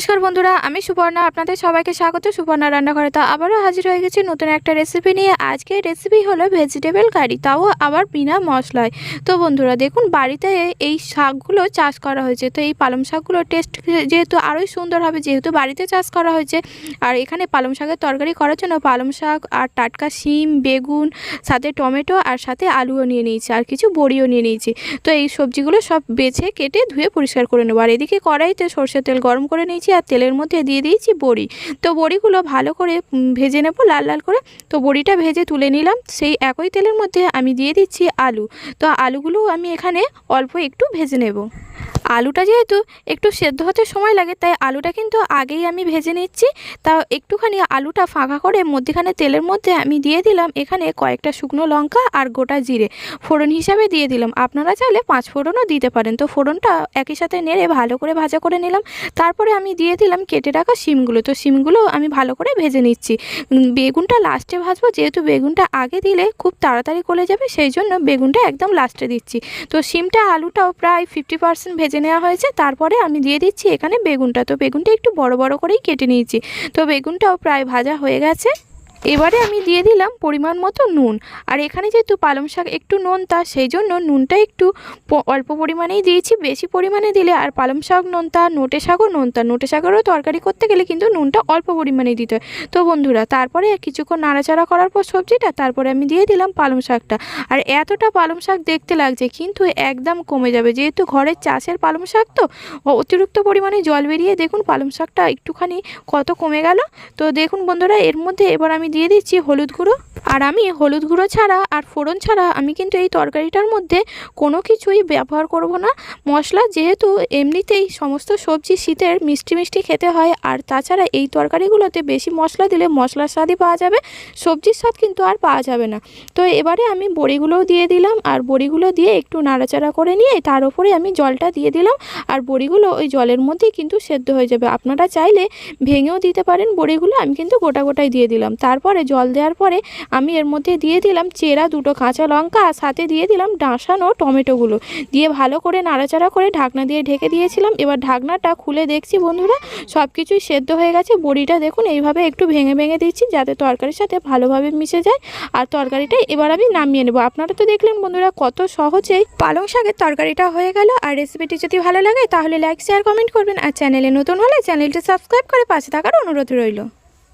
নমস্কার বন্ধুরা, আমি সুপর্ণা আপনাদের সবাইকে স্বাগত। সুপর্ণা রান্নাঘরে তো আবারও হাজির হয়ে গেছি নতুন একটা রেসিপি নিয়ে। আজকে রেসিপি হলো ভেজিটেবল কারি তাও আবার বিনা মশলায়। তো বন্ধুরা, দেখুন, বাড়িতে এই শাকগুলো চাষ করা হয়েছে। তো এই পালং শাকগুলোর টেস্ট যেহেতু আরোই সুন্দর হবে, যেহেতু বাড়িতে চাষ করা হয়েছে, আর এখানে পালং শাকের তরকারি করার জন্য পালং শাক আর টাটকা শিম, বেগুন, সাথে টমেটো আর সাথে আলুও নিয়ে নিয়েছি, আর কিছু বড়িও নিয়ে নিয়েছি। তো এই সবজিগুলো সব বেছে কেটে ধুয়ে পরিষ্কার করে নেব। আর এদিকে কড়াইতে সর্ষের তেল গরম করে নিয়েছি আর তেলের মধ্যে দিয়ে দিয়েছি বড়ি। তো বড়িগুলো ভালো করে ভেজে নেব লাল লাল করে। তো বড়িটা ভেজে তুলে নিলাম। সেই একই তেলের মধ্যে আমি দিয়ে দিচ্ছি আলু। তো আলুগুলো আমি এখানে অল্প একটু ভেজে নেব। আলুটা যেহেতু একটু সেদ্ধ হতে সময় লাগে, তাই আলুটা কিন্তু আগেই আমি ভেজে নিচ্ছি। তা একটুখানি আলুটা ফাঁকা করে মধ্যেখানে তেলের মধ্যে আমি দিয়ে দিলাম এখানে কয়েকটা শুকনো লঙ্কা আর গোটা জিরে। ফোড়ন হিসাবে দিয়ে দিলাম। আপনারা চাইলে পাঁচ ফোড়নও দিতে পারেন। তো ফোড়নটা একই সাথে নেড়ে ভালো করে ভাজা করে নিলাম। তারপরে আমি দিয়ে দিলাম কেটে রাখা শিমগুলো। তো শিমগুলো আমি ভালো করে ভেজে নিচ্ছি। বেগুনটা লাস্টে ভাজবো। যেহেতু বেগুনটা আগে দিলে খুব তাড়াতাড়ি গলে যাবে, সেই জন্য বেগুনটা একদম লাস্টে দিচ্ছি। তো শিমটা আলুটাও প্রায় ফিফটি পার্সেন্ট ভেজে নেওয়া হয়েছে। তারপরে আমি দিয়ে দিচ্ছি এখানে বেগুনটা। তো বেগুনটা একটু বড় বড় করেই কেটে নিয়েছি। তো বেগুনটাও প্রায় ভাজা হয়ে গেছে। এবারে আমি দিয়ে দিলাম পরিমাণ মতো নুন। আর এখানে যেহেতু পালং শাক একটু নোনতা সেই জন্য নুনটা একটু অল্প পরিমাণেই দিয়েছি। বেশি পরিমাণে দিলে আর পালং শাক নোনতা নোটে শাকও নোনতা নোটে শাকেরও তরকারি করতে গেলে কিন্তু নুনটা অল্প পরিমাণেই দিতে হয়। তো বন্ধুরা, তারপরে কিছুক্ষণ নাড়াচাড়া করার পর সবজিটা, তারপরে আমি দিয়ে দিলাম পালং শাকটা। আর এতটা পালং শাক দেখতে লাগছে, কিন্তু একদম কমে যাবে। যেহেতু ঘরের চাষের পালং শাক তো অতিরিক্ত পরিমাণে জল বেরিয়ে দেখুন পালং শাকটা একটুখানি কত কমে গেল। তো দেখুন বন্ধুরা, এর মধ্যে এবার আমি দিয়ে দিচ্ছি হলুদ গুঁড়ো। আর আমি হলুদ গুঁড়ো ছাড়া আর ফোড়ন ছাড়া আমি কিন্তু এই তরকারিটার মধ্যে কোনো কিছুই ব্যবহার করব না। মশলা যেহেতু এমনিতেই সমস্ত সবজি শীতের মিষ্টি মিষ্টি খেতে হয় আর তাছাড়া এই তরকারিগুলোতে বেশি মশলা দিলে মশলার স্বাদই পাওয়া যাবে, সবজির স্বাদ কিন্তু আর পাওয়া যাবে না। তো এবারে আমি বড়িগুলোও দিয়ে দিলাম আর বড়িগুলো দিয়ে একটু নাড়াচাড়া করে নিয়ে তার উপরে আমি জলটা দিয়ে দিলাম আর বড়িগুলো ওই জলের মধ্যেই কিন্তু সেদ্ধ হয়ে যাবে। আপনারা চাইলে ভেঙেও দিতে পারেন বড়িগুলো, আমি কিন্তু গোটা গোটাই দিয়ে দিলাম। তারপরে জল দেওয়ার পরে আমি এর মধ্যে দিয়ে দিলাম চেরা, দুটো কাঁচা লঙ্কা, আর সাথে দিয়ে দিলাম ডাঁসানো টমেটোগুলো। দিয়ে ভালো করে নাড়াচাড়া করে ঢাকনা দিয়ে ঢেকে দিয়েছিলাম। এবার ঢাকনাটা খুলে দেখছি বন্ধুরা সব কিছুই সেদ্ধ হয়ে গেছে। বড়িটা দেখুন, এইভাবে একটু ভেঙে ভেঙে দিচ্ছি যাতে তরকারির সাথে ভালোভাবে মিশে যায়। আর তরকারিটা এবার আমি নামিয়ে নেব। আপনারা তো দেখলেন বন্ধুরা, কত সহজেই পালং শাকের তরকারিটা হয়ে গেল। আর রেসিপিটি যদি ভালো লাগে, তাহলে লাইক, শেয়ার, কমেন্ট করবেন। আর চ্যানেলে নতুন হলে চ্যানেলটি সাবস্ক্রাইব করে পাশে থাকার অনুরোধ রইল।